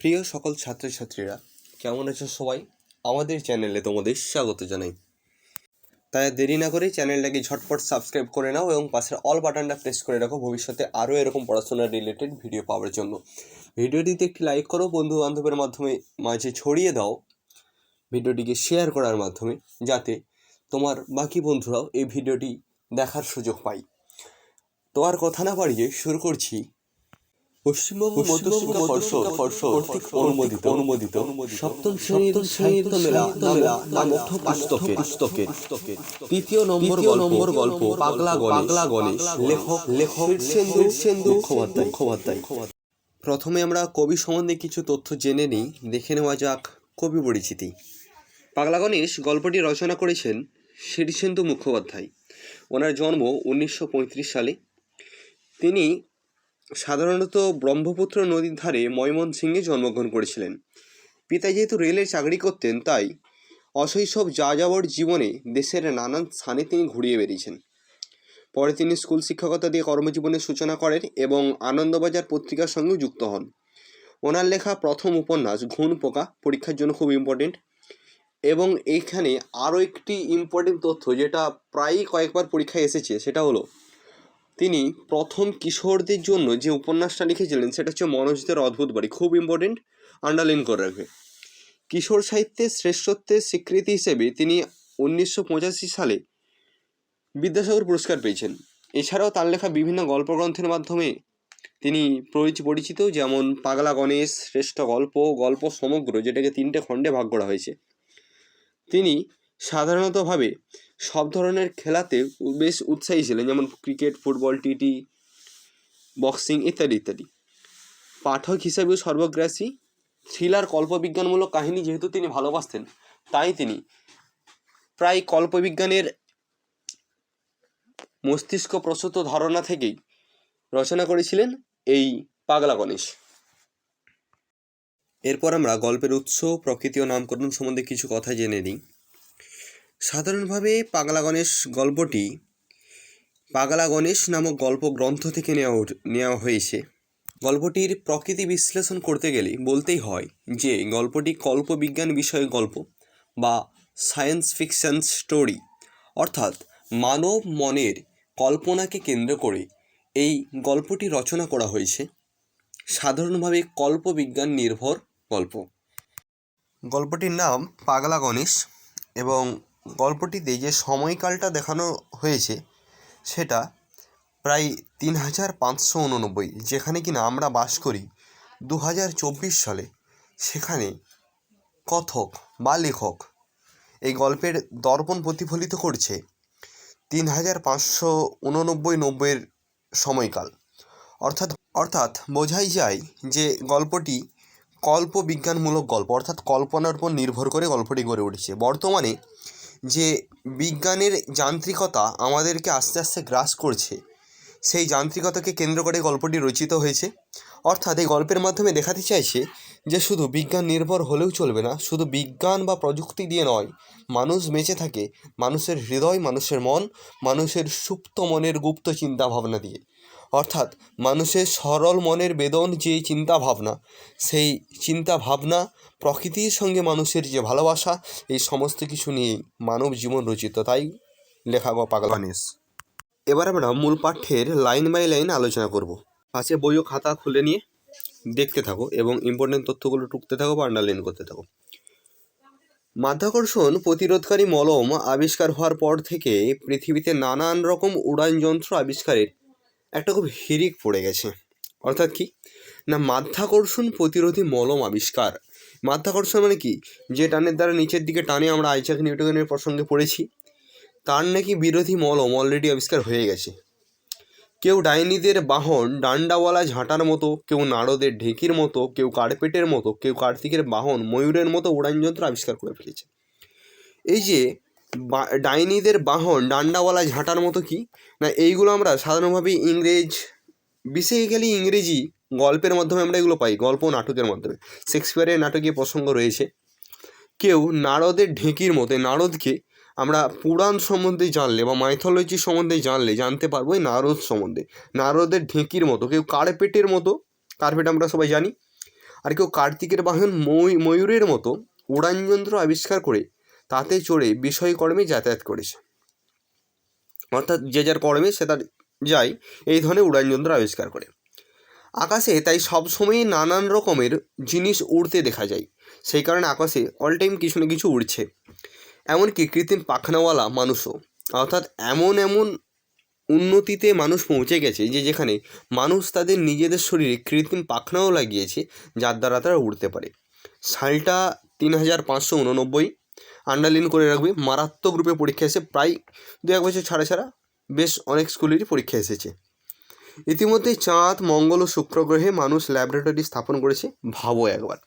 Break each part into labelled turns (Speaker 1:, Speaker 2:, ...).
Speaker 1: প্রিয় সকল ছাত্রছাত্রীরা, কেমন আছো সবাই? আমাদের চ্যানেলে তোমাদের স্বাগত জানাই। তাই দেরি না করে চ্যানেলটাকে ঝটপট সাবস্ক্রাইব করে নাও এবং পাশের অল বাটনটা প্রেস করে রাখো। ভবিষ্যতে আরও এরকম পড়াশোনা রিলেটেড ভিডিও পাওয়ার জন্য। ভিডিওটিতে একটি লাইক করো বন্ধু বান্ধবের মাধ্যমে মাঝে ছড়িয়ে দাও ভিডিওটিকে শেয়ার করার মাধ্যমে, যাতে তোমার বাকি বন্ধুরাও এই ভিডিওটি দেখার সুযোগ পায়। তো আর কথা না বাড়িয়ে শুরু করছি। পশ্চিমবঙ্গ মধ্যশিক্ষা পর্ষদ কর্তৃক অনুমোদিত। অনুমোদিত। সপ্তম শ্রেণির সাহিত্য মেলা মেলা নামক পুস্তকের পুস্তকের তৃতীয় নম্বর নম্বর গল্প। পাগলা পাগলা গণেশ। লেখক লেখক সেন্দু সেন্দু মুখোপাধ্যায় মুখোপাধ্যায় প্রথমে আমরা কবি সম্বন্ধে কিছু তথ্য জেনে নিই। দেখে নেওয়া যাক কবি পরিচিতি। পাগলা গণেশ গল্পটি রচনা করেছেন শীর্ষেন্দু মুখোপাধ্যায়। ওনার জন্ম উনিশশো পঁয়ত্রিশ সালে। তিনি সাধারণত ব্রহ্মপুত্র নদীর ধারে ময়মনসিংহে জন্মগ্রহণ করেছিলেন। পিতা যেহেতু রেলে চাকরি করতেন, তাই অশৈশব যাযাবর জীবনে দেশের নানান স্থানে তিনি ঘুরিয়ে বেরিয়েছেন পরে তিনি স্কুল শিক্ষকতা দিয়ে কর্মজীবনের সূচনা করেন এবং আনন্দবাজার পত্রিকার সঙ্গেও যুক্ত হন। ওনার লেখা প্রথম উপন্যাস, ঘুণ পোকা, পরীক্ষার জন্য খুব ইম্পর্টেন্ট এবং এইখানে আরও একটি ইম্পর্টেন্ট তথ্য যেটা প্রায়ই কয়েকবার পরীক্ষায় এসেছে, সেটা হলো তিনি প্রথম কিশোরদের জন্য যে উপন্যাসটা লিখেছিলেন, সেটা হচ্ছে মনোজদের অদ্ভুত বাড়ি। খুব ইম্পর্টেন্ট আন্ডারলাইন করে রাখবে। কিশোর সাহিত্যের শ্রেষ্ঠত্বের স্বীকৃতি হিসেবে তিনি উনিশশো পঁচাশি সালে বিদ্যাসাগর পুরস্কার পেয়েছেন। এছাড়াও তার লেখা বিভিন্ন গল্পগ্রন্থের মাধ্যমে তিনি পরিচ- পরিচিত, যেমন পাগলা গণেশ, শ্রেষ্ঠ গল্প গল্প সমগ্র, যেটাকে তিনটে খণ্ডে ভাগ করা হয়েছে। তিনি সাধারণতভাবে সব ধরনের খেলাতে বেশ উৎসাহী ছিলেন, যেমন ক্রিকেট, ফুটবল, টিটি, বক্সিং ইত্যাদি ইত্যাদি। পাঠক হিসেবেও সর্বগ্রাসী, থ্রিলার কল্পবিজ্ঞানমূলক কাহিনী যেহেতু তিনি ভালোবাসতেন, তাই তিনি প্রায় কল্পবিজ্ঞানের মস্তিষ্ক প্রসূত ধারণা থেকেই রচনা করেছিলেন এই পাগলা গণেশ। এরপর আমরা গল্পের উৎস, প্রকৃতি ও নামকরণ সম্বন্ধে কিছু কথা জেনে নিই। সাধারণভাবে পাগলা গণেশ গল্পটি পাগলা গণেশ নামক গল্প গ্রন্থ থেকে নেওয়া নেওয়া হয়েছে। গল্পটির প্রকৃতি বিশ্লেষণ করতে গেলে বলতেই হয় যে গল্পটি কল্পবিজ্ঞান বিষয়ক গল্প বা সায়েন্স ফিকশন স্টোরি। অর্থাৎ মানব মনের কল্পনাকে কেন্দ্র করে এই গল্পটি রচনা করা হয়েছে। সাধারণভাবে কল্পবিজ্ঞান নির্ভর গল্প। গল্পটির নাম পাগলা গণেশ এবং গল্পটিতে যে সময়কালটা দেখানো হয়েছে, সেটা প্রায় তিন হাজার পাঁচশো উননব্বই, যেখানে কিনা আমরা বাস করি দু হাজার চব্বিশ সালে। সেখানে কথক বা লেখক এই গল্পের দর্পণ প্রতিফলিত করছে তিন হাজার পাঁচশো উননব্বই নব্বইয়ের সময়কাল। অর্থাৎ অর্থাৎ বোঝাই যায় যে গল্পটি কল্পবিজ্ঞানমূলক গল্প, অর্থাৎ কল্পনার উপর নির্ভর করে গল্পটি গড়ে উঠেছে। বর্তমানে যে বিজ্ঞানের যান্ত্রিকতা আমাদেরকে আস্তে আস্তে গ্রাস করছে, সেই যান্ত্রিকতাকে কেন্দ্র করে গল্পটি রচিত হয়েছে। অর্থাৎ এই গল্পের মাধ্যমে দেখাতে চাইছে যে শুধু বিজ্ঞান নির্ভর হলেও চলবে না, শুধু বিজ্ঞান বা প্রযুক্তি দিয়ে নয়, মানুষ বেঁচে থাকে মানুষের হৃদয়, মানুষের মন, মানুষের সুপ্ত মনের গুপ্ত চিন্তা ভাবনা দিয়ে। অর্থাৎ মানুষের সরল মনের বেদন যে চিন্তা ভাবনা সেই চিন্তা ভাবনা প্রকৃতির সঙ্গে মানুষের যে ভালোবাসা, এই সমস্ত কিছু নিয়েই মানব জীবন রচিত। তাই লেখা পাগল গণেশ। এবার আমরা মূল পাঠ্যের লাইন বাই লাইন আলোচনা করব। পাশে বই ও খাতা খুলে নিয়ে দেখতে থাকো এবং ইম্পর্টেন্ট তথ্যগুলো টুকতে থাকো বা আন্ডারলাইন করতে থাকো। মাধ্যাকর্ষণ প্রতিরোধকারী মলম আবিষ্কার হওয়ার পর থেকে পৃথিবীতে নানান রকম উড়ান যন্ত্র আবিষ্কারের একটা খুব হিরিক পড়ে গেছে। অর্থাৎ কি? না, মাধ্যাকর্ষণ প্রতিরোধী মলম আবিষ্কার। মাধ্যাকর্ষণ মানে কি? যে টানের দ্বারা নিচের দিকে টানে আমরা আইজাক নিউটনের প্রসঙ্গে পড়েছি। তার নাকি বিরোধী মলম অলরেডি আবিষ্কার হয়ে গেছে। কেউ ডাইনিদের বাহন, ডান্ডাওয়ালা ঝাঁটার মতো, কেউ নারদের ঢেঁকির মতো, কেউ কার্পেটের মতো, কেউ কার্তিকের বাহন, ময়ূরের মতো উড়ানযন্ত্র আবিষ্কার করে ফেলেছে। এই যে ডাইনিদের বাহন, ডান্ডাওয়ালা ঝাঁটার মতো কি? না, এইগুলো আমরা সাধারণভাবে ইংরেজ বেসিক্যালি ইংরেজি গল্পের মাধ্যমে আমরা এগুলো পাই, গল্প নাটকের মাধ্যমে। শেক্সপিয়ারের নাটকীয় প্রসঙ্গ রয়েছে। কেউ নারদের ঢেঁকির মতো নারদকে আমরা পুরাণ সম্বন্ধে জানলে বা মাইথোলজি সম্বন্ধে জানলে, জানতে পারব এই নারদ সম্বন্ধে। নারদের ঢেঁকির মতো, কেউ কার্পেটের মতো, কার্পেট আমরা সবাই জানি। আর কেউ কার্তিকের বাহন, ময়ূ- ময়ূরের মতো, উড়ানযন্ত্র আবিষ্কার করে তাতে চড়ে বিষয়কর্মে যাতায়াত করেছে। অর্থাৎ যে যার কর্মে সে তার যায়, এই ধরনের উড়ানযন্ত্র আবিষ্কার করে। আকাশে তাই সবসময়ই নানান রকমের জিনিস উড়তে দেখা যায়। সেই কারণে আকাশে অল টাইম কিছু না কিছু উড়ছে। এমনকি কৃত্রিম পাখনাওয়ালা মানুষও। অর্থাৎ এমন এমন উন্নতিতে মানুষ পৌঁছে গেছে যে যেখানে মানুষ তাদের নিজেদের শরীরে কৃত্রিম পাখনাও লাগিয়েছে, যার দ্বারা তারা উড়তে পারে। সালটা তিন হাজার পাঁচশো উননব্বই আন্ডারলাইন করে রাখবে। মারাত্মক রূপে পরীক্ষা এসে প্রায় দু এক বছর ছাড়া ছাড়া বেশ অনেক স্কুলেরই পরীক্ষা এসেছে। ইতিমধ্যে চাঁদ, মঙ্গল ও শুক্র গ্রহে মানুষ ল্যাবরেটরি স্থাপন করেছে, ভাবো একবার।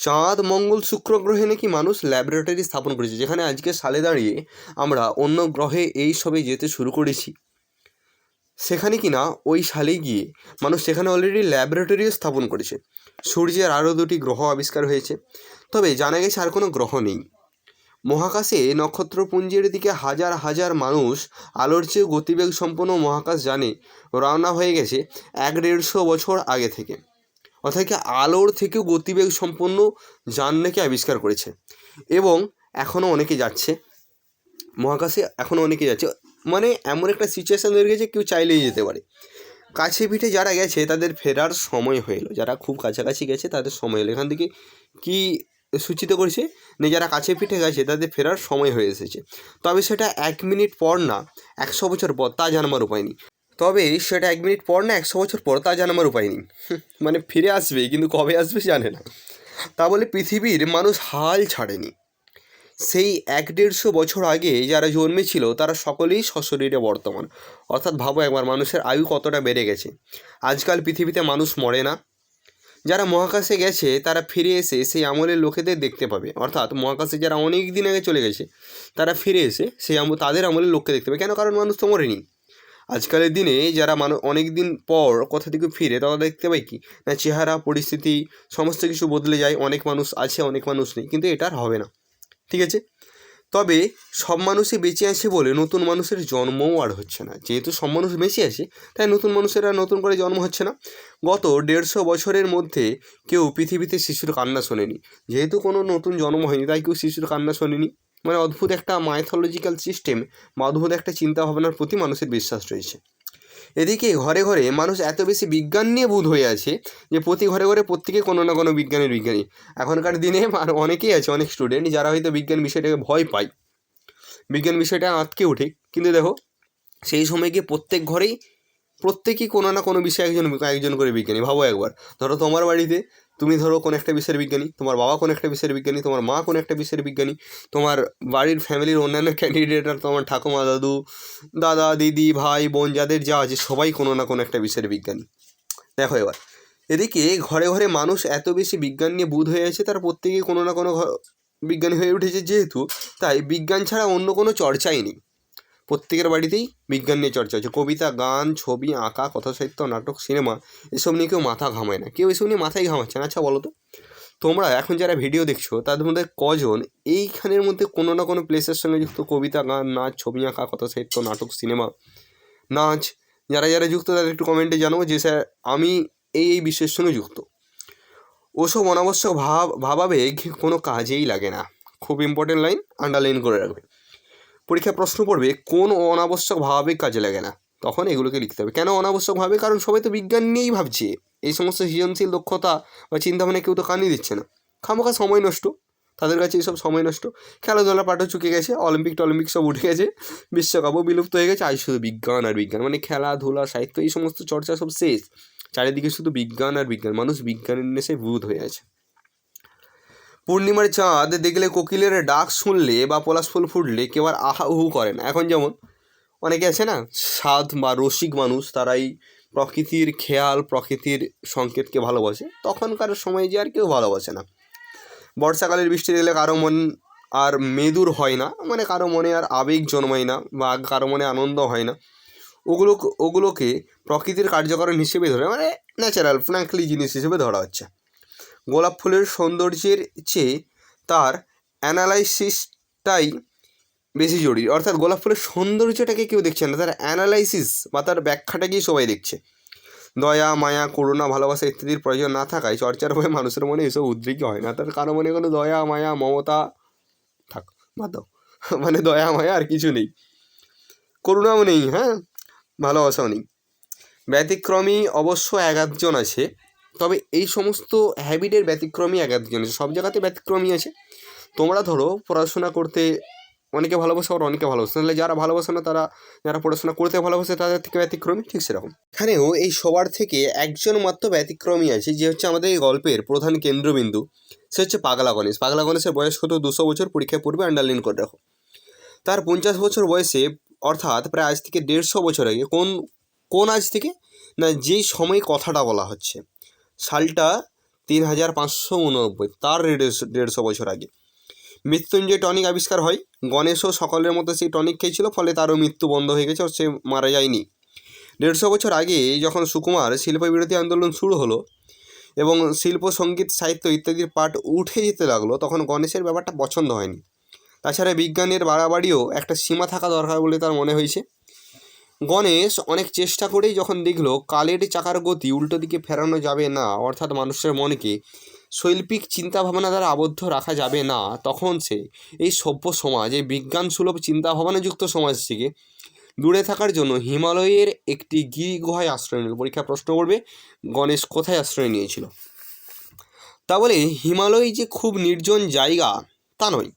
Speaker 1: চাঁদ, মঙ্গল, শুক্র গ্রহে নাকি মানুষ ল্যাবরেটরি স্থাপন করেছে, যেখানে আজকে সালে দাঁড়িয়ে আমরা অন্য গ্রহে এই সবে যেতে শুরু করেছি। সেখানে কি না, ওই সালে গিয়ে মানুষ সেখানে অলরেডি ল্যাবরেটরিও স্থাপন করেছে। সূর্যের আরও দুটি গ্রহ আবিষ্কার হয়েছে। তবে জানা গেছে আর কোনো গ্রহ নেই। মহাকাশে নক্ষত্রপুঞ্জের দিকে হাজার হাজার মানুষ আলোর চেয়ে গতিবেগ সম্পন্ন মহাকাশ জানে রওনা হয়ে গেছে এক দেড়শো বছর আগে থেকে। অর্থাৎ আলোর থেকেও গতিবেগ সম্পন্ন যান নাকি আবিষ্কার করেছে। এবং এখনও অনেকে যাচ্ছে। মহাকাশে এখনও অনেকে যাচ্ছে। মানে এমন একটা সিচুয়েশান তৈরি গেছে কেউ চাইলেই যেতে পারে। কাছে পিঠে যারা গেছে, তাদের ফেরার সময় হয়ে এলো। যারা খুব কাছাকাছি গেছে, তাদের সময় এলো। এখান থেকে কী সূচিত করেছে না যারা কাছে পিঠে গেছে তাদের ফেরার সময় হয়ে এসেছে। তবে সেটা এক মিনিট পর না, একশো বছর পর, তা জানবার উপায় নেই। তবে সেটা এক মিনিট পর না, একশো বছর পর, তা জানাবার উপায় নেই। মানে ফিরে আসবে, কিন্তু কবে আসবে জানে না। তা বলে পৃথিবীর মানুষ হাল ছাড়েনি। সেই এক দেড়শো বছর আগে যারা জন্মেছিল, তারা সকলেই সশরীরে বর্তমান। অর্থাৎ ভাবো একবার, মানুষের আয়ু কতটা বেড়ে গেছে। আজকাল পৃথিবীতে মানুষ মরে না। যারা মহাকাশে গেছে, তারা ফিরে এসে সেই আমলের লোকেদের দেখতে পাবে। অর্থাৎ মহাকাশে যারা অনেক দিন আগে চলে গেছে, তারা ফিরে এসে সেই আমল, তাদের আমলের লোককে দেখতে পাবে। কেন? কারণ মানুষ তো মরেনি। আজকালের দিনে যারা মানুষ অনেক দিন পর কোথা থেকে ফিরে, তারা দেখতে পাই কি? না, চেহারা, পরিস্থিতি, সমস্ত কিছু বদলে যায়, অনেক মানুষ আছে, অনেক মানুষ নেই। কিন্তু এটা আর হবে না। ঠিক আছে? তবে সব মানুষই বেঁচে আছে বলে নতুন মানুষের জন্মও আর হচ্ছে না। যেহেতু সব মানুষ বেঁচে আছে, তাই নতুন মানুষের আর নতুন করে জন্ম হচ্ছে না। গত দেড়শো বছরের মধ্যে কেউ পৃথিবীতে শিশুর কান্না শোনেনি। যেহেতু কোনো নতুন জন্ম হয়নি, তাই কেউ শিশুর কান্না শোনেনি। মানে অদ্ভুত একটা মাইথোলজিক্যাল সিস্টেম বা অদ্ভুত একটা চিন্তাভাবনার প্রতি মানুষের বিশ্বাস রয়েছে। এদিকে ঘরে ঘরে মানুষ এত বেশি বিজ্ঞান নিয়ে বুধ হয়ে আছে যে প্রতি ঘরে ঘরে প্রত্যেকে কোনো না কোনো বিজ্ঞানের বিজ্ঞানী। এখনকার দিনে অনেকেই আছে, অনেক স্টুডেন্ট যারা হয়তো বিজ্ঞান বিষয়টাকে ভয় পায়। বিজ্ঞান বিষয়টা আঁতকে ওঠে। কিন্তু দেখো, সেই সময় গিয়ে প্রত্যেক ঘরেই প্রত্যেকেই কোনো না কোনো বিষয়ে একজন একজন করে বিজ্ঞানী। ভাবো একবার। ধরো তোমার বাড়িতে তুমি ধরো কোনো একটা বিষয়ের বিজ্ঞানী, তোমার বাবা কোনো একটা বিষয়ের বিজ্ঞানী, তোমার মা কোনো একটা বিষয়ের বিজ্ঞানী, তোমার বাড়ির ফ্যামিলির অন্যান্য ক্যান্ডিডেট আর তোমার ঠাকুমা, দাদু, দাদা, দিদি, ভাই, বোন যাদের যা আছে সবাই কোনো না কোনো একটা বিষয়ের বিজ্ঞানী। দেখো এবার, এদিকে ঘরে ঘরে মানুষ এত বেশি বিজ্ঞান নিয়ে বুধ হয়ে আছে, তার প্রত্যেকেই কোনো না কোনো বিজ্ঞানী হয়ে উঠেছে যেহেতু তাই বিজ্ঞান ছাড়া অন্য কোনো চর্চাই নেই। প্রত্যেকের বাড়িতেই বিজ্ঞান নিয়ে চর্চা হচ্ছে। কবিতা, গান, ছবি, আঁকা কথা সাহিত্য নাটক, সিনেমা, এসব নিয়ে কেউ মাথা ঘামায় না। কেউ এসব নিয়ে মাথায় ঘামাচ্ছে না। আচ্ছা বলো তো। তোমরা এখন যারা ভিডিও দেখছ, তাদের মধ্যে কজন এইখানের মধ্যে কোনো না কোনো প্লেসের সঙ্গে যুক্ত? কবিতা, গান, নাচ, ছবি, আঁকা কথা সাহিত্য নাটক, সিনেমা, নাচ, যারা যারা যুক্ত, তাদের একটু কমেন্টে জানাব যে, স্যার, আমি এই এই বিষয়ের সঙ্গে যুক্ত। ওসব অনাবশ্যক ভাব, ভাবাবেগ কোনো কাজেই লাগে না। খুব ইম্পর্টেন্ট লাইন আন্ডারলাইন করে রাখবে। পরীক্ষায় প্রশ্ন পড়বে, কোন অনাবশ্যক ভাবাবেগ কাজে লাগে না। তখন এগুলোকে লিখতে হবে। কেন অনাবশ্যক ভাবে কারণ সবাই তো বিজ্ঞান নিয়েই ভাবছে। এই সমস্ত সৃজনশীল দক্ষতা বা চিন্তাভাবনা কেউ তো কানই দিচ্ছে না। খামোখা সময় নষ্ট। তাদের কাছে এইসব সময় নষ্ট। খেলাধুলা পাঠও চুকে গেছে। অলিম্পিক টলিম্পিক সব উঠে গেছে। বিশ্বকাপও বিলুপ্ত হয়ে গেছে। আজ শুধু বিজ্ঞান আর বিজ্ঞান। মানে খেলাধুলা, সাহিত্য, এই সমস্ত চর্চা সব শেষ। চারিদিকে শুধু বিজ্ঞান আর বিজ্ঞান। মানুষ বিজ্ঞানের নেশে ভূত হয়ে আছে। পূর্ণিমার চাঁদ দেখলে কোকিলের ডাক শুনলে বা পলাশ ফুল ফুটলে কেউ আর আহা উহু করে না। এখন যেমন অনেকে আছে না, সাধ বা রসিক মানুষ, তারাই প্রকৃতির খেয়াল, প্রকৃতির সংকেতকে ভালোবাসে। তখনকার সময় যে আর কেউ ভালোবাসে না। বর্ষাকালের বৃষ্টি দেখলে কারও মন আর মেদুর হয় না মানে কারও মনে আর আবেগ জন্মায় না বা কারও মনে আনন্দ হয় না। ওগুলো, ওগুলোকে প্রকৃতির কার্যকরণ হিসেবে ধরে মানে ন্যাচারাল ফ্র্যাঙ্কলি জিনিস হিসেবে ধরা হচ্ছে। গোলাপ ফুলের সৌন্দর্যের চেয়ে তার অ্যানালাইসিসটাই বেশি জরুরি। অর্থাৎ গোলাপ ফুলের সৌন্দর্যটাকে কেউ দেখছে না, তার অ্যানালাইসিস বা তার ব্যাখ্যাটাকেই সবাই দেখছে। দয়া, মায়া, করুণা, ভালোবাসা ইত্যাদির প্রয়োজন না থাকায় চর্চার হয়ে মানুষের মনে এসব উদ্রেকই হয় না। তার কারও মনে কোনো দয়া, মায়া, মমতা থাক, বাদ মানে দয়া, মায়া আর কিছু নেই। করুণাও নেই হ্যাঁ? ভালোবাসাও নেই। ব্যতিক্রমী অবশ্য এক আছে। তবে এই সমস্ত হ্যাবিটের ব্যতিক্রমী এক আধজন আছে। সব জায়গাতে ব্যতিক্রমী আছে। তোমরা ধরো, পড়াশোনা করতে অনেকে ভালোবাসে আর অনেকে ভালোবাসে তাহলে যারা ভালোবাসে না, তারা, যারা পড়াশোনা করতে ভালোবাসে, তাদের থেকে ব্যতিক্রমী ঠিক সেরকম। এখানেও এই সবার থেকে একজন মাত্র ব্যতিক্রমী আছে, যে হচ্ছে আমাদের এই গল্পের প্রধান কেন্দ্রবিন্দু। সে হচ্ছে পাগলা গণেশ। পাগলা গণেশের বয়স কত? দুশো বছর পরীক্ষা পূর্বে আন্ডারলাইন করে রাখো। তার পঞ্চাশ বছর বয়সে, অর্থাৎ প্রায় আজ থেকে দেড়শো বছর আগে, কোন কোন আজ থেকে না, যেই সময় কথাটা বলা হচ্ছে। সালটা তিন হাজার পাঁচশো উননব্বই, তার দেড়শো বছর আগে। মৃত্যুঞ্জয় টনিক আবিষ্কার হয়। গণেশও সকলের মতো সেই টনিক খেয়েছিল, ফলে তারও মৃত্যু বন্ধ হয়ে গেছে, সে মারা যায়নি। দেড়শো বছর আগে যখন সুকুমার শিল্প বিরোধী আন্দোলন শুরু হলো এবং শিল্প, সংগীত, সাহিত্য ইত্যাদির পাঠ উঠে যেতে লাগল, তখন গণেশের ব্যাপারটা পছন্দ হয়নি। তাছাড়া বিজ্ঞানের বাড়াবাড়িও একটা সীমা থাকা দরকার বলে তার মনে হয়েছে। গণেশ অনেক চেষ্টা করেই যখন দেখল কালের চাকার গতি উল্টো দিকে ফেরানো যাবে না, অর্থাৎ মানুষের মনকে শৈল্পিক চিন্তাভাবনা দ্বারা আবদ্ধ রাখা যাবে না, তখন সে এই সভ্য সমাজ, এই বিজ্ঞান সুলভ চিন্তাভাবনাযুক্ত সমাজ থেকে দূরে থাকার জন্য হিমালয়ের একটি গিরি গুহায় আশ্রয় নিল। পরীক্ষা প্রশ্ন করবে, গণেশ কোথায় আশ্রয় নিয়েছিল? তা বলে হিমালয় যে খুব নির্জন জায়গা তা নয়।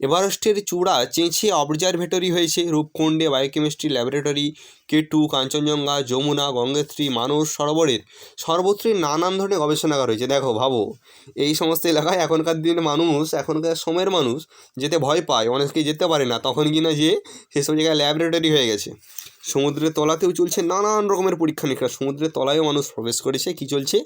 Speaker 1: এভারেস্টের চূড়া চেঁচিয়ে অবজারভেটরি হয়েছে রূপকুণ্ডে biochemistry laboratory K two Kanchenjunga, Yamuna, Gangotri, Manas সরোবরের সর্বত্রই নানান ধরনের গবেষণাগার রয়েছে। দেখো, ভাবো, এই সমস্ত এলাকায় এখনকার দিনের মানুষ, এখনকার সময়ের মানুষ যেতে ভয় পায়, অনেকেই যেতে পারে না, তখন কিনা যে সেসব জায়গায় ল্যাবরেটরি হয়ে গেছে। সমুদ্রের তলাতেও চলছে নানান রকমের পরীক্ষা নিরীক্ষা। সমুদ্রের তলায়ও মানুষ প্রবেশ করেছে। কী চলছে?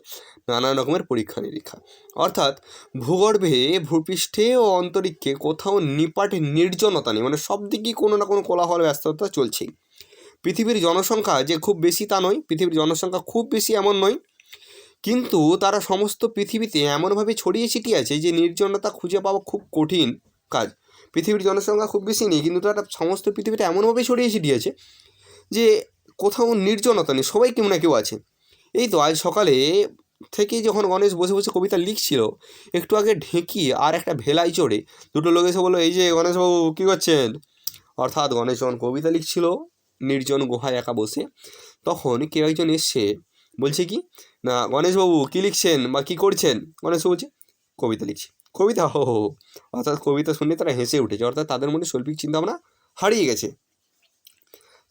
Speaker 1: নানান রকমের পরীক্ষা নিরীক্ষা। অর্থাৎ ভূগর্ভে, ভূপৃষ্ঠে ও অন্তরিক্ষে কোথাও নিপাট নির্জনতা নেই। মানে সব দিকেই কোনো না কোনো কোলাহল, ব্যস্ততা চলছেই। পৃথিবীর জনসংখ্যা যে খুব বেশি তা নয়। পৃথিবীর জনসংখ্যা খুব বেশি এমন নয়। কিন্তু তারা সমস্ত পৃথিবীতে এমনভাবে ছড়িয়ে ছিটিয়ে আছে যে নির্জনতা খুঁজে পাওয়া খুব কঠিন কাজ। পৃথিবীর জনসংখ্যা খুব বেশি নেই, কিন্তু তারা সমস্ত পৃথিবীতে এমনভাবে ছড়িয়ে ছিটিয়ে আছে যে কোথাও নির্জনতা নেই, সবাই কেউ না কেউ আছে। এই তো আজ সকালে থেকে যখন গণেশ বসে বসে কবিতা লিখছিল, একটু আগে ঢেঁকি আর একটা ভেলায় চড়ে দুটো লোক এসে বলল, এই যে গণেশবাবু কী করছেন? অর্থাৎ গণেশ যখন কবিতা লিখছিল, নির্জন গুহায় একা বসে, তখন কেউ একজন এসছে বলছে কি, না গণেশবাবু কী লিখছেন বা কী করছেন? গণেশ বলছে, কবিতা লিখছি। কবিতা হো হো। অর্থাৎ কবিতা শুনে তারা হেসে উঠেছে, অর্থাৎ তাদের মধ্যে শৈল্পিক চিন্তাভাবনা হারিয়ে গেছে।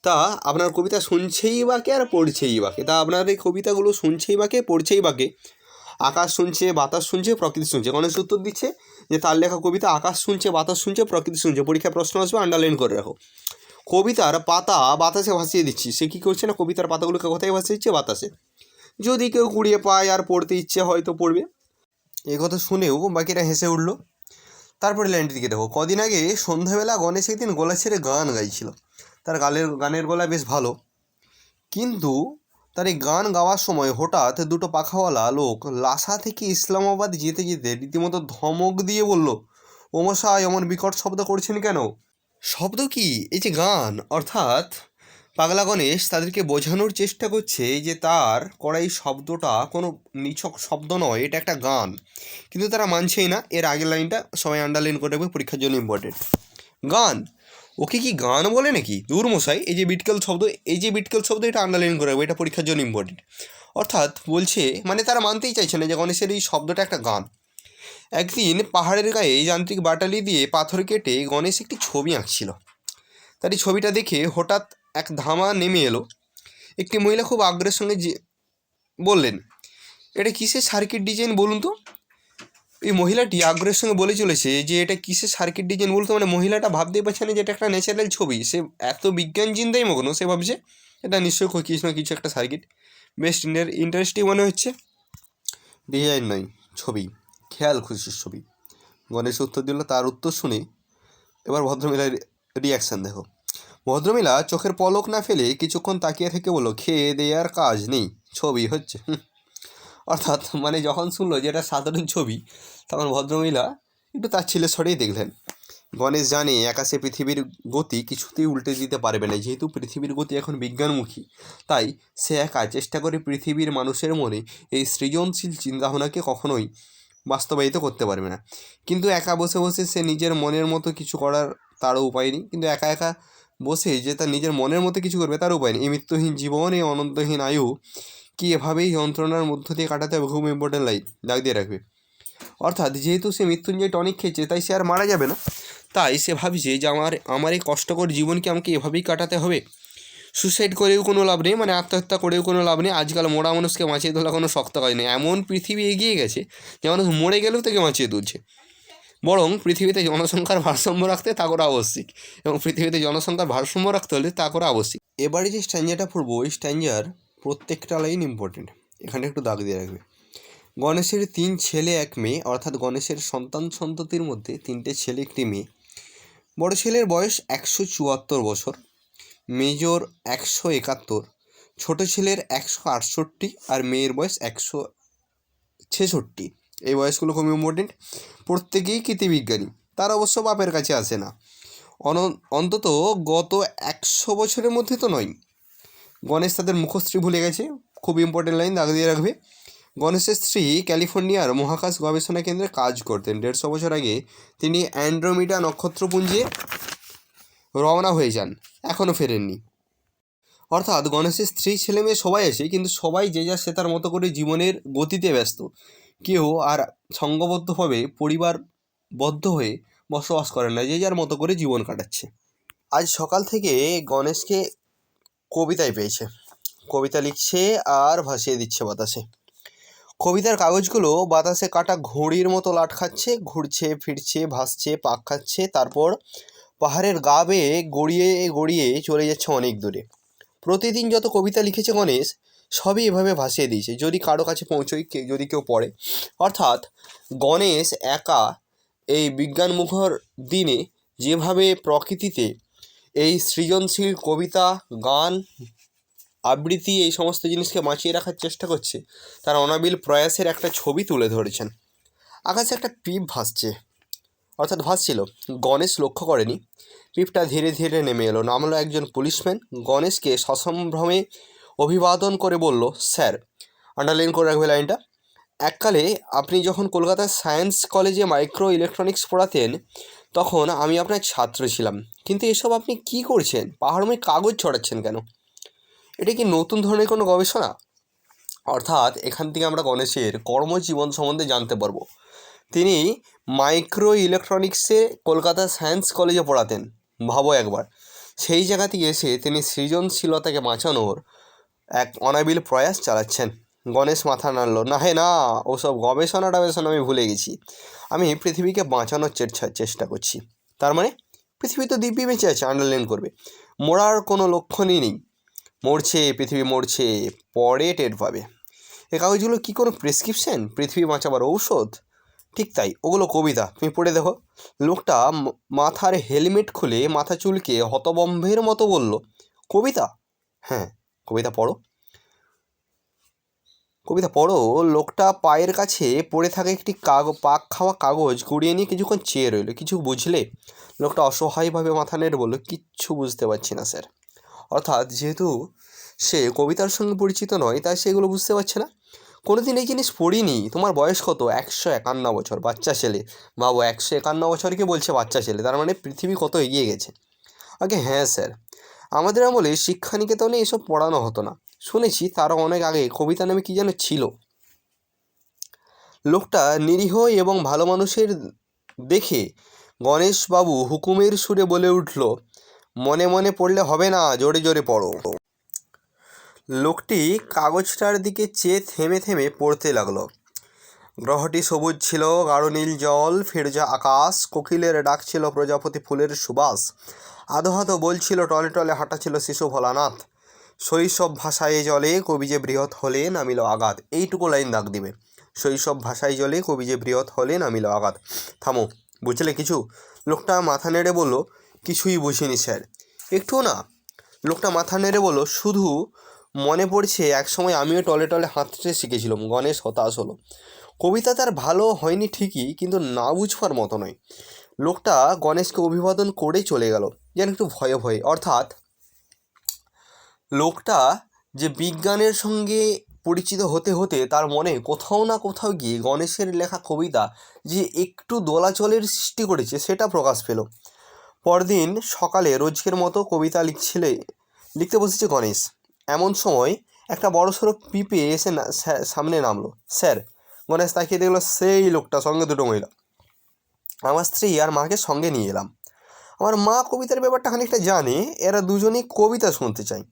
Speaker 1: তা আপনার কবিতা শুনছেই বাকে আর পড়ছেই বাকে তা আপনার এই কবিতাগুলো শুনছেই বাকে পড়ছেই বাকে আকাশ শুনছে, বাতাস শুনছে, প্রকৃতি শুনছে। গণেশ উত্তর দিচ্ছে যে, তার লেখা কবিতা আকাশ শুনছে, বাতাস শুনছে, প্রকৃতি শুনছে। পরীক্ষায় প্রশ্ন আসবে আন্ডারলাইন করে রাখো। কবিতার পাতা বাতাসে ভাসিয়ে দিচ্ছি। সে কী করছে না? কবিতার পাতাগুলোকে কোথায় ভাসিয়ে দিচ্ছে? বাতাসে। যদি কেউ কুড়িয়ে পায় আর পড়তে ইচ্ছে হয়তো পড়বে। এ কথা শুনেও বাকিরা হেসে উঠল। তারপরে লাইনটির দিকে দেখো, কদিন আগে সন্ধ্যাবেলা গণেশ একদিন গলা ছেড়ে গান গাইছিল। তার গালের, গানের গলা বেশ ভালো। কিন্তু তার এই গান গাওয়ার সময় হঠাৎ দুটো পাখাওয়ালা লোক লাসা থেকে ইসলামাবাদ যেতে যেতে রীতিমতো ধমক দিয়ে বলল ওমশাই এমন বিকট শব্দ করছেন কেন? শব্দ কি? এই যে গান, অর্থাৎ পাগলা গণেশ তাদেরকে বোঝানোর চেষ্টা করছে যে তার করা এই শব্দটা কোনো নিছক শব্দ নয়, এটা একটা গান। কিন্তু তারা মানছেই না, এর আগের লাইনটা সবাই আন্ডারলাইন করে রাখবে, পরীক্ষার জন্য ইম্পর্টেন্ট গান ওকে কি গান বলে নাকি? দূর মশাই এই যে বিটকেল শব্দ, এই যে বিটকেল শব্দ, এটা আন্ডারলাইন করে এটা পরীক্ষার জন্য ইম্পর্টেন্ট অর্থাৎ বলছে মানে তারা মানতেই চাইছে না যে গণেশের এই শব্দটা একটা গান। একদিন পাহাড়ের গায়ে যান্ত্রিক বাটালি দিয়ে পাথর কেটে গণেশ একটি ছবি আঁকছিল। তার এই ছবিটা দেখে হঠাৎ এক ধামা নেমে এলো। একটি মহিলা খুব আগ্রহের সঙ্গে বললেন, এটা কিসের সার্কিট ডিজাইন বলুন তো? এই মহিলাটি আগ্রহের সঙ্গে বলে চলেছে যে এটা কিসের সার্কিট ডিজাইন বলতো? মানে মহিলাটা ভাবতেই পারছে না যে এটা একটা ন্যাচারাল ছবি। সে এত বিজ্ঞান চিন্তাই মগ্ন, সে ভাবছে এটা নিশ্চয়ই কিছু না কিছু একটা সার্কিট। বেশ ইন্টারেস্টিং মনে হচ্ছে ডিজাইন নয়, ছবি। খেয়াল খুশির ছবি। গণেশ উত্তর দিল, তার উত্তর শুনে এবার ভদ্রমহিলার রিয়াকশান দেখো। ভদ্রমহিলা চোখের পলক না ফেলে কিছুক্ষণ তাকিয়ে থেকে বলল, খেয়ে দেওয়ার কাজ নেই, ছবি হচ্ছে। অর্থাৎ মানে যখন শুনলো যে এটা সাধারণ ছবি, তখন ভদ্রমহিলা একটু তার ছেলে সরেই দেখলেন। গণেশ জানে সে পৃথিবীর গতি কিছুতেই উল্টে দিতে পারবে না, যেহেতু পৃথিবীর গতি এখন বিজ্ঞানমুখী। তাই সে একা চেষ্টা করে পৃথিবীর মানুষের মনে এই সৃজনশীল চিন্তাভাবনাকে কখনোই বাস্তবায়িত করতে পারবে না। কিন্তু একা বসে বসে সে নিজের মনের মতো কিছু করার তারও উপায় নেই। কিন্তু একা একা বসে যে তার নিজের মনের মতো কিছু করবে তার উপায় নেই। এই মৃত্যুহীন জীবন এই অনন্তহীন আয়ু কি এভাবেই যন্ত্রণার মধ্য দিয়ে কাটাতে হবে, খুব ইম্পর্টেন্ট লাইন দাগ দিয়ে রাখবে। অর্থাৎ যেহেতু সে মৃত্যুঞ্জয় টনিক খেয়েছে, তাই সে আর মারা যাবে না। তাই সে ভাবছে যে আমার আমার এই কষ্টকর জীবনকে আমাকে এভাবেই কাটাতে হবে। সুসাইড করেও কোনো লাভ নেই মানে আত্মহত্যা করেও কোনো লাভ নেই, আজকাল মোড়া মানুষকে বাঁচিয়ে তোলা কোনো শক্ত কাজ নেই। এমন পৃথিবী এগিয়ে গেছে, যে মানুষ মরে গেলেও তাকে বাঁচিয়ে তুলছে। বরং পৃথিবীতে জনসংখ্যার ভারসাম্য রাখতে তা করা আবশ্যিক এবং পৃথিবীতে জনসংখ্যার ভারসাম্য রাখতে হলে তা করা আবশ্যিক। এবারে যে স্ট্যাঞ্জারটা পড়ব, ওই স্ট্যাঞ্জার প্রত্যেকটা লাইন ইম্পর্টেন্ট এখানে একটু দাগ দিয়ে রাখবে। গণেশের তিন ছেলে, এক মেয়ে, অর্থাৎ গণেশের সন্তান সন্ততির মধ্যে তিনটে ছেলে, একটি মেয়ে। বড় ছেলের বয়স একশো চুয়াত্তর বছর, মেজর একশো একাত্তর, ছোটো ছেলের একশো আটষট্টি আর মেয়ের বয়স একশো ছেষট্টি। এই বয়সগুলো খুব ইম্পর্টেন্ট প্রত্যেকেই কৃতিবিজ্ঞানী, তার অবশ্য বাপের কাছে আসে না। অন, অন্তত গত একশো বছরের মধ্যে তো নয়। গণেশ তাদের মুখশ্রী ভুলে গেছে। খুব ইম্পর্টেন্ট লাইন দাগ দিয়ে রাখবে। গণেশের স্ত্রী ক্যালিফোর্নিয়ার মহাকাশ গবেষণা কেন্দ্রে কাজ করতেন। দেড়শো বছর আগে তিনি অ্যান্ড্রোমিডা নক্ষত্রপুঞ্জে রওনা হয়ে যান। এখনও ফেরেননি। অর্থাৎ গণেশের স্ত্রী ছেলে মেয়ে সবাই আছে কিন্তু সবাই যে যার সে তার মতো করে জীবনের গতিতে ব্যস্ত। কেউ আর সঙ্গবদ্ধভাবে পরিবারবদ্ধ হয়ে বসবাস করেন না, যে যার মতো করে জীবন কাটাচ্ছে। আজ সকাল থেকে গণেশকে কবিতায় পেয়েছে। কবিতা লিখছে আর ভাসিয়ে দিচ্ছে বাতাসে। কবিতার কাগজগুলো বাতাসে কাটা ঘড়ির মতো লাট খাচ্ছে, ঘুরছে, ফিরছে, ভাসছে, পাক খাচ্ছে, তারপর পাহাড়ের গা বেয়ে গড়িয়ে গড়িয়ে চলে যাচ্ছে অনেক দূরে। প্রতিদিন যত কবিতা লিখেছে গণেশ, সবই এভাবে ভাসিয়ে দিয়েছে, যদি কারও কাছে পৌঁছোই যদি কেউ পড়ে। অর্থাৎ গণেশ একা এই বিজ্ঞানমুখর দিনে যেভাবে প্রকৃতিতে এই সৃজনশীল কবিতা, গান, আবৃত্তি এই সমস্ত জিনিসকে বাঁচিয়ে রাখার চেষ্টা করছে। তার অনাবিল প্রয়াসের একটা ছবি তুলে ধরেছেন। আকাশে একটা পিপ ভাসছে। অর্থাৎ ভাসছিল। গণেশ লক্ষ্য করেনি। পিপটা ধীরে ধীরে নেমে এলো। নামলো একজন পুলিশম্যান। গণেশকে সসম্ভ্রমে অভিবাদন করে বলল, স্যার আন্ডারলাইন করে রাখবে লাইনটা এককালে আপনি যখন কলকাতার সায়েন্স কলেজে মাইক্রো ইলেকট্রনিক্স পড়াতেন, তখন আমি আপনার ছাত্র ছিলাম। কিন্তু এসব আপনি কি করছেন? পাহাড়ময় কাগজ ছড়াচ্ছেন কেন? এটা কি নতুন ধরনের কোনো গবেষণা? অর্থাৎ এখান থেকে আমরা গণেশের কর্মজীবন সম্বন্ধে জানতে পারব। তিনি মাইক্রো ইলেকট্রনিক্সে কলকাতা সায়েন্স কলেজে পড়াতেন, ভাবো একবার। সেই জায়গা থেকে এসে তিনি সৃজনশীলতাকে বাঁচানোর এক অনাবিল প্রয়াস চালাচ্ছেন। গণেশ মাথা নাড়ল, না হে না, ওসব গবেষণা টবেষণা আমি ভুলে গেছি। আমি পৃথিবীকে বাঁচানোর চেষ্টা চেষ্টা করছি। তার মানে পৃথিবী তো দিব্যি বেঁচে আছে আন্ডারলাইন করবে। মরার কোনো লক্ষণই নেই। মরছে, পৃথিবী মরছে, পরে টের পাবে। এ কাগজগুলো কী কোনো প্রেসক্রিপশন পৃথিবী বাঁচাবার ঔষধ? ঠিক তাই, ওগুলো কবিতা। তুমি পড়ে দেখো। লোকটা মাথার হেলমেট খুলে মাথা চুলকে হতবম্বের মতো বলল, কবিতা? হ্যাঁ কবিতা পড়ো। কবিতা পড়ো, লোকটা পায়ের কাছে পড়ে থাকা একটি কাগ, পাক খাওয়া কাগজ কুড়িয়ে নিয়ে কিছুক্ষণ চেয়ে রইল। কিছু বুঝলে? লোকটা অসহায়ভাবে মাথা নেড়ে বলল, কিচ্ছু বুঝতে পারছি না স্যার। অর্থাৎ যেহেতু সে কবিতার সঙ্গে পরিচিত নয়, তাই সেগুলো বুঝতে পারছে না। কোনোদিন এই জিনিস পড়িনি। তোমার বয়স কত? একশো একান্ন বছর। বাচ্চা ছেলে। বাবু, একশো একান্ন বছরকে বলছে বাচ্চা ছেলে? তার মানে পৃথিবী কত এগিয়ে গেছে? আগে হ্যাঁ স্যার। আমাদের আমলে শিক্ষা নিকেতনে এসব পড়ানো হতো না। শুনেছি তারও অনেক আগে কবিতা নামে কী যেন ছিল। লোকটা নিরীহ এবং ভালো মানুষের দেখে গণেশবাবু হুকুমের সুরে বলে উঠল, মনে মনে পড়লে হবে না, জোরে জোরে পড়ো। লোকটি কাগজটার দিকে চেয়ে থেমে থেমে পড়তে লাগল। গ্রহটি সবুজ ছিল, গাঢ় নীল জল ফিরজা আকাশ, কোকিলের ডাক ছিল প্রজাপতি ফুলের সুবাস। আধো আধো বলছিল টলে টলে হাঁটা ছিল শিশু ভোলানাথ। শৈশব ভাষায় জলে কবি যে বৃহৎ হলে নামিল আঘাত এইটুকু লাইন দাগ দিবে। শৈশব ভাষায় জলে কবি যে বৃহৎ হলে নামিল আঘাত থামো, বুঝলে কিছু? লোকটা মাথা নেড়ে বলল, কিছুই বুঝিনি স্যার। একটুও না। লোকটা মাথা নেড়ে বলল, শুধু মনে পড়ছে, একসময় আমিও টলে টলে হাঁটতে শিখেছিলাম। গণেশ হতাশ হলো। কবিতা তার ভালো হয়নি ঠিকই, কিন্তু না বুঝবার মতো নয়। লোকটা গণেশকে অভিবাদন করে চলে গেল। যেন একটু ভয়ে ভয়ে, অর্থাৎ লোকটা যে বিজ্ঞানের সঙ্গে পরিচিত হতে হতে তার মনে কোথাও না কোথাও গিয়ে গণেশের লেখা কবিতা যে একটু দোলাচলের সৃষ্টি করেছে সেটা প্রকাশ পেল। পরদিন সকালে রোজকের মতো কবিতা লিখছিলে, লিখতে বসেছে গণেশ। এমন সময় একটা বড় সড়ো পিঁপে এসে সামনে নামলো। স্যার, গণেশ তাকিয়ে দেখল সেই লোকটা, সঙ্গে দুটো মহিলা। আমার স্ত্রী আর মাকে সঙ্গে নিয়ে এলাম। আমার মা কবিতার ব্যাপারটা খানিকটা জানে, এরা দুজনেই কবিতা শুনতে চায়।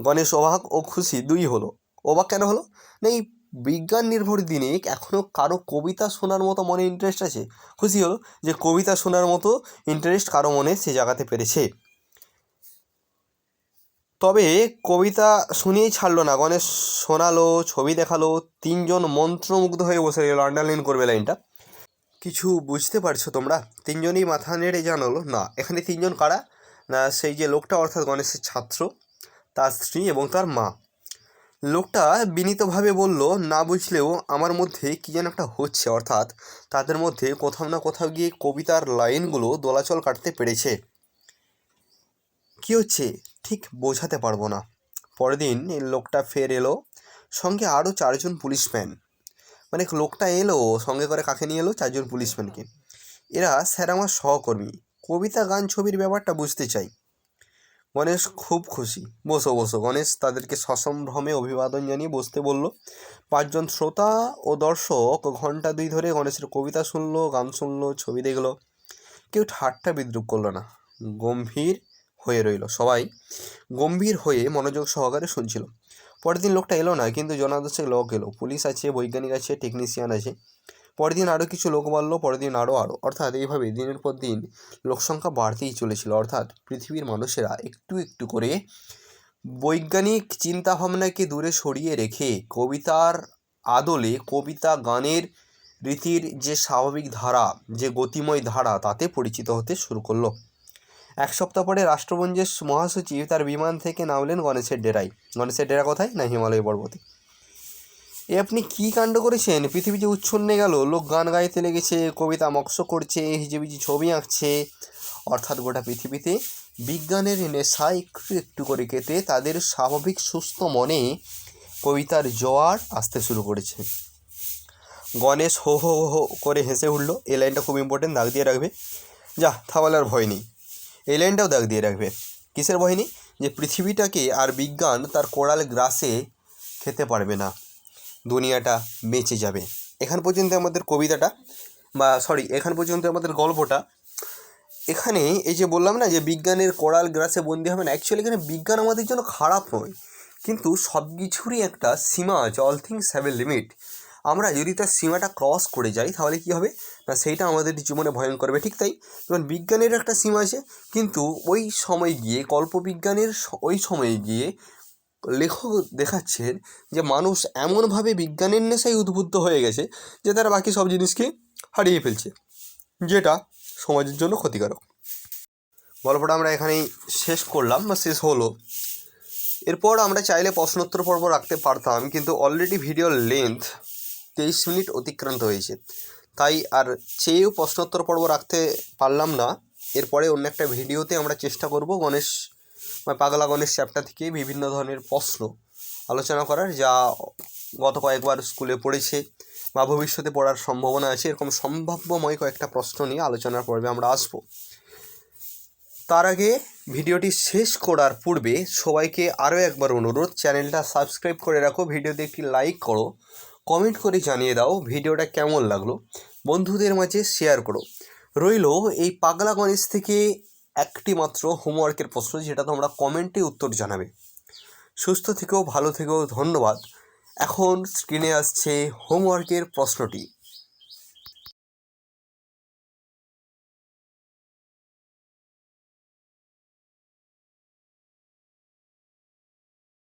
Speaker 1: গণেশ অবাক ও খুশি দুই হলো। অবাক কেন হলো? না এই বিজ্ঞান নির্ভর দিনে এখনও কারও কবিতা শোনার মতো মনে ইন্টারেস্ট আছে। খুশি হলো যে কবিতা শোনার মতো ইন্টারেস্ট কারও মনে সে জাগাতে পেরেছে। তবে কবিতা শুনিয়েই ছাড়লো না, গণেশ শোনালো, ছবি দেখাল, তিনজন মন্ত্রমুগ্ধ হয়ে বসে গেল আন্ডারলাইন করবে লাইনটা। কিছু বুঝতে পারছ তোমরা? তিনজনই মাথা নেড়ে জানালো, না, এখানে তিনজন কারা? না, সেই যে লোকটা, অর্থাৎ গণেশের ছাত্র। তার স্ত্রী এবং তার মা। লোকটা বিনীতভাবে বলল, না বুঝলেও আমার মধ্যে কী যেন একটা হচ্ছে। অর্থাৎ তাদের মধ্যে কোথাও না কোথাও গিয়ে কবিতার লাইনগুলো দোলাচল কাটতে পেরেছে। কী হচ্ছে? ঠিক বোঝাতে পারব না। পরের দিন লোকটা ফের এলো, সঙ্গে আরও চারজন পুলিশম্যান। মানে লোকটা এলো, সঙ্গে করে কাকে নিয়ে এলো? চারজন পুলিশম্যানকে। এরা স্যার আমার সহকর্মী। কবিতা, গান, ছবির ব্যাপারটা বুঝতে চাই। গণেশ খুব খুশি। বসো বসো। গণেশ তাদেরকে সসম্ভ্রমে অভিবাদন জানিয়ে বসতে বলল, পাঁচজন শ্রোতা ও দর্শক ঘণ্টা দুই ধরে গণেশের কবিতা শুনলো, গান শুনলো, ছবি দেখল। কেউ ঠাট্টা বিদ্রুপ করল না। গম্ভীর হয়ে রইল সবাই। গম্ভীর হয়ে মনোযোগ সহকারে শুনছিল। পরের দিন লোকটা এলো না, কিন্তু জনাদশেক লোক এলো। পুলিশ আছে, বৈজ্ঞানিক আছে টেকনিশিয়ান আছে। পরের দিন আরও কিছু লোক বাড়লো, পরের দিন আরও আরও অর্থাৎ এইভাবে দিনের পর দিন লোকসংখ্যা বাড়তেই চলেছিল। অর্থাৎ পৃথিবীর মানুষেরা একটু একটু করে বৈজ্ঞানিক চিন্তাভাবনাকে দূরে সরিয়ে রেখে কবিতার আদলে কবিতা গানের রীতির যে স্বাভাবিক ধারা, যে গতিময় ধারা, তাতে পরিচিত হতে শুরু করল। এক সপ্তাহ পরে রাষ্ট্রপুঞ্জের মহাসচিব তার বিমান থেকে নামলেন গণেশের ডেরায়। গণেশের ডেরা কোথায়? না হিমালয় পর্বতে। এ আপনি কী কাণ্ড করেছেন? পৃথিবী যে উচ্ছন্নে গেল, লোক গান গাইতে লেগেছে, কবিতা মৎস্য করছে, হিজিবিজি ছবি আঁকছে। অর্থাৎ গোটা পৃথিবীতে বিজ্ঞানের নেশা একটু একটু করে কেটে তাদের স্বাভাবিক সুস্থ মনে কবিতার জোয়ার আসতে শুরু করেছে। গণেশ হো হো হো করে হেসে উঠল। এই লাইনটা খুব ইম্পর্টেন্ট দাগ দিয়ে রাখবে। যা তাহলে আর ভয় নেই। এই লাইনটাও দাগ দিয়ে রাখবে। কিসের ভয় নেই? যে পৃথিবীটাকে আর বিজ্ঞান তার কোড়াল গ্রাসে খেতে পারবে না। দুনিয়াটা বেঁচে যাবে। এখান পর্যন্ত আমাদের কবিতাটা বা সরি এখান পর্যন্ত আমাদের গল্পটা। এখানে এই যে বললাম না যে বিজ্ঞানের কোড়াল গ্রাসে বন্দি হবে না অ্যাকচুয়ালি এখানে বিজ্ঞান আমাদের জন্য খারাপ নয়। কিন্তু সব কিছুরই একটা সীমা আছে all things have a limit আমরা যদি তার সীমাটা ক্রস করে যাই, তাহলে কী হবে? না, সেইটা আমাদের জীবনে ভয়ঙ্কর করবে ঠিক তাই? যেমন বিজ্ঞানের একটা সীমা আছে, কিন্তু ওই সময় গিয়ে, কল্পবিজ্ঞানের ওই সময়ে গিয়ে লেখক দেখাচ্ছেন যে মানুষ এমনভাবে বিজ্ঞানের নেশায় উদ্বুদ্ধ হয়ে গেছে যে তারা বাকি সব জিনিসকে হারিয়ে ফেলছে, যেটা সমাজের জন্য ক্ষতিকারক। গল্পটা আমরা এখানেই শেষ করলাম, বা শেষ হলো। এরপর আমরা চাইলে প্রশ্নোত্তর পর্ব রাখতে পারতাম, কিন্তু অলরেডি ভিডিওর লেন্থ তেইশ মিনিট অতিক্রান্ত হয়েছে। তাই আর চেয়েও প্রশ্নোত্তর পর্ব রাখতে পারলাম না। এরপরে অন্য একটা ভিডিওতে আমরা চেষ্টা করব গণেশ পাগলা গণেশ চ্যাপ্টার থেকে বিভিন্ন ধরনের প্রশ্ন আলোচনা করার, যা গত কয়েকবার স্কুলে পড়েছে বা ভবিষ্যতে পড়ার সম্ভাবনা আছে। এরকম সম্ভাব্যময় কয়েকটা প্রশ্ন নিয়ে আলোচনার পর্বে আমরা আসব। তার আগে ভিডিওটি শেষ করার পূর্বে সবাইকে আরও একবার অনুরোধ, চ্যানেলটা সাবস্ক্রাইব করে রাখো, ভিডিওতে একটি লাইক করো কমেন্ট করে জানিয়ে দাও ভিডিওটা কেমন লাগল। বন্ধুদের মাঝে শেয়ার করো। রইল এই পাগলা গণেশ থেকে একটি মাত্র হোমওয়ার্কের প্রশ্ন, যেটা তোমরা কমেন্টে উত্তর জানাবে। সুস্থ থেকেও ভালো থেকেও ধন্যবাদ। এখন স্ক্রিনে আসছে হোমওয়ার্কের প্রশ্নটি।